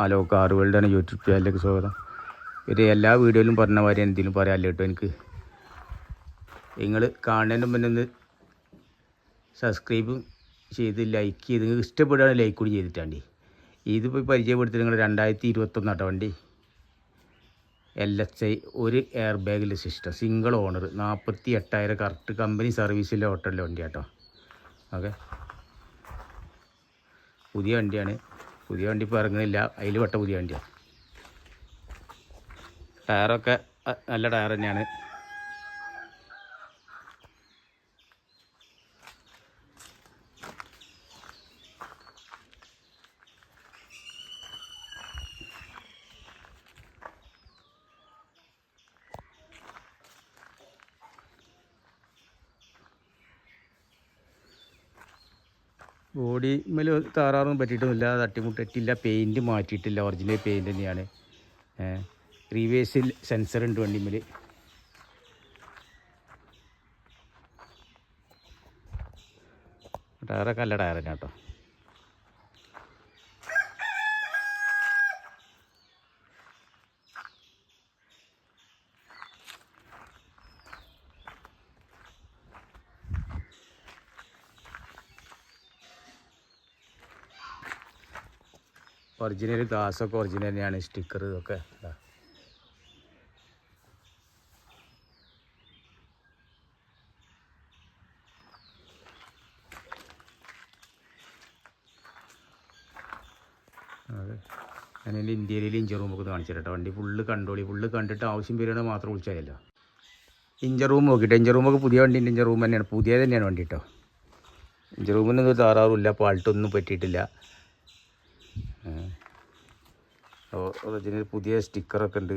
Hello car വേൾഡാണ് YouTube ചാനലിലേക്ക് സ്വാഗതം. ഇത് എല്ലാ വീഡിയോയിലും പറഞ്ഞ മാതിരി എന്തെങ്കിലും പറയാമല്ലോ കേട്ടോ എനിക്ക്. നിങ്ങൾ കാണുന്നതിന് മുന്നേ ഒന്ന് സബ്സ്ക്രൈബും ചെയ്ത് ലൈക്ക് ചെയ്ത് നിങ്ങൾക്ക് ഇഷ്ടപ്പെടുകയാണ് ലൈക്ക് കൂടി ചെയ്തിട്ടാണ്ടി. ഇതിപ്പോൾ പരിചയപ്പെടുത്തി നിങ്ങൾ രണ്ടായിരത്തി ഇരുപത്തൊന്നാട്ടോ വണ്ടി. എൽ എസ് ഐ ഒരു എയർ ബാഗിലെ സിസ്റ്റം സിംഗിൾ ഓണർ നാൽപ്പത്തി എട്ടായിരം കറക്റ്റ് കമ്പനി സർവീസിലെ ഓട്ടോയിലെ വണ്ടിയാട്ടോ. ഓക്കെ പുതിയ വണ്ടിയാണ്. പുതിയ വണ്ടി ഇപ്പോൾ ഇറങ്ങുന്നില്ല. അതിൽ വട്ട പുതിയ വണ്ടിയാണ് ടയറൊക്കെ നല്ല ടയർ തന്നെയാണ്. ബോഡി മേൽ താറാറൊന്നും പറ്റിയിട്ടൊന്നുമില്ല. തട്ടിമുട്ടിട്ടില്ല പെയിന്റ് മാറ്റിയിട്ടില്ല. ഒറിജിനൽ പെയിന്റ് തന്നെയാണ്. റീവേഴ്സിൽ സെൻസർ ഉണ്ട് വണ്ടിമേൽ ടയറൊക്കെ നല്ല ടയർ തന്നെ കേട്ടോ. ഒറിജിനൽ ഗ്ലാസ്സൊക്കെ ഒറിജിനൽ തന്നെയാണ്. സ്റ്റിക്കർ ഇതൊക്കെ ഇതാ. അതെ. ഇന്ത്യയിൽ ഇഞ്ചർ റൂം ഒക്കെ കാണിച്ചു കേട്ടോ. വണ്ടി ഫുള്ള് കണ്ടോളി. ഫുള്ള് കണ്ടിട്ട് ആവശ്യം വരുന്നത് മാത്രം വിളിച്ചാലല്ലോ ഇഞ്ചർ റൂം നോക്കിയിട്ട്. ഇഞ്ചർ റൂമൊക്കെ പുതിയ വണ്ടി ഇഞ്ചർ റൂം തന്നെയാണ്. പുതിയ തന്നെയാണ് വണ്ടി കേട്ടോ. ഇഞ്ചർ റൂമിനൊന്നും താറാറുമില്ല പാൾട്ടൊന്നും പറ്റിയിട്ടില്ല. ഒറിജിനൽ പുതിയ സ്റ്റിക്കറൊക്കെ ഉണ്ട്.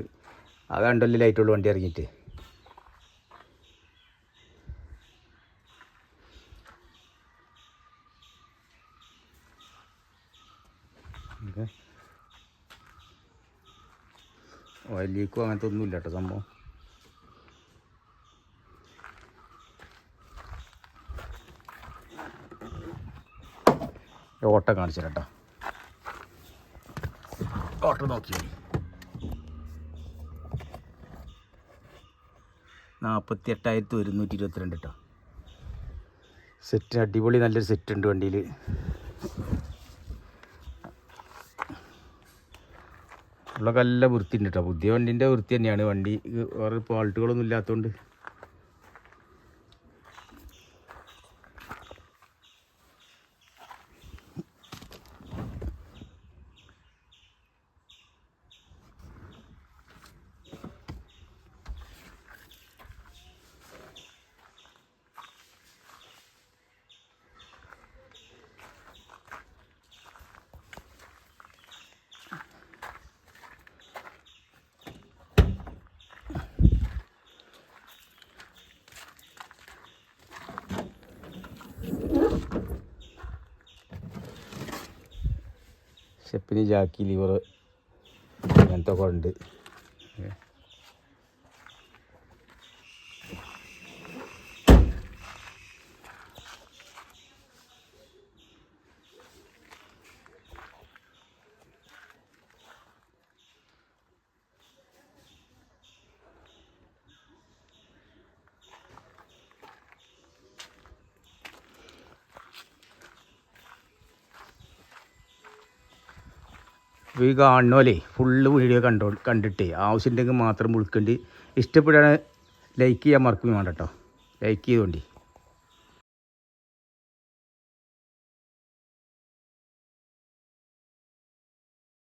ആ കണ്ടല്ലേ ലൈറ്റുള്ള വണ്ടി ഇറങ്ങിയിട്ട്. ഓയിൽ ലീക്കും അങ്ങനത്തെ ഒന്നുമില്ല കേട്ടോ സംഭവം. ഓട്ടം കാണിച്ചു കേട്ടോ ഓട്ടോ നോക്കിയാൽ നാൽപ്പത്തി എട്ടായിരത്തി ഒരുന്നൂറ്റി ഇരുപത്തിരണ്ട് കേട്ടോ അടിപൊളി നല്ലൊരു സെറ്റ് ഉണ്ട് വണ്ടിയിൽ ഉള്ള നല്ല വൃത്തി ഉണ്ട് കേട്ടോ പുതിയ വണ്ടീന്റെ വൃത്തി തന്നെയാണ്. വണ്ടി വേറെ ഫോൾട്ടുകളൊന്നും ഇല്ലാത്തതുകൊണ്ട് സ്റ്റെപ്പിന് ജാക്കി ലിവർ അങ്ങനത്തെ ഒക്കെ ഉണ്ട്. അപ്പോൾ ഈ കാണുന്നോലേ ഫുള്ള് വീഡിയോ കണ്ടോ കണ്ടിട്ട് ആവശ്യമുണ്ടെങ്കിൽ മാത്രം വിളിക്കേണ്ടി. ഇഷ്ടപ്പെടുകയാണെങ്കിൽ ലൈക്ക് ചെയ്യാൻ മറക്കുകയും വേണ്ട കേട്ടോ ലൈക്ക് ചെയ്തോണ്ടി.